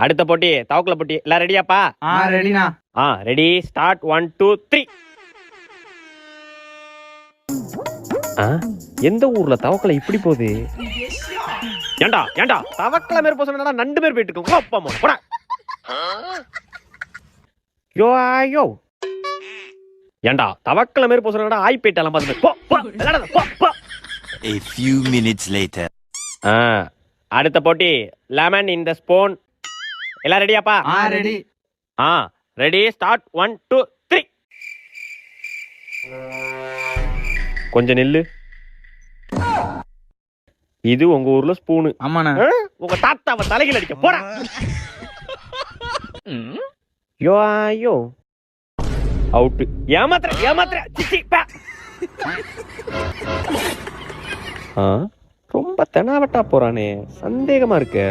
அடுத்த போட்டி தவக்கல போட்டி. எல்லாம் ரெடியாப்பா ஆ ரெடிண்ணா ஆ ready start one two three ஆ எந்த ஊர்ல தவக்கலை இப்படி போகுது? ஏண்டா ஏண்டா? தவக்கலை மேல போசா நண்டு பேர் போயிட்டு இருக்கு? அப்பா அம்மா போடா. யோ ஐயோ ஏண்டா தவக்கலை மேல போசா ஆய் போயிட்டாலாம் பாத்து போ போ விளையாடாத, போ போ. A few minutes later. ஆ அடுத்த போட்டி லெமன் இன் த ஸ்பூன் எல்லாம் ரெடியாப்பா ஆ ரெடி ஆ ready start one two three கொஞ்சம் நில்லு. இது உங்க ஊர்ல ஸ்பூனு ஆமாண்ணா. உங்க தாத்தாவை தலைகள் அடிக்க. போடா. யோ ஐயோ. அவுட் ஏமாத்துற ஏமாத்துற. சிச்சி பே. ரொம்ப தெனாவட்டா போறானே. சந்தேகமா இருக்கு.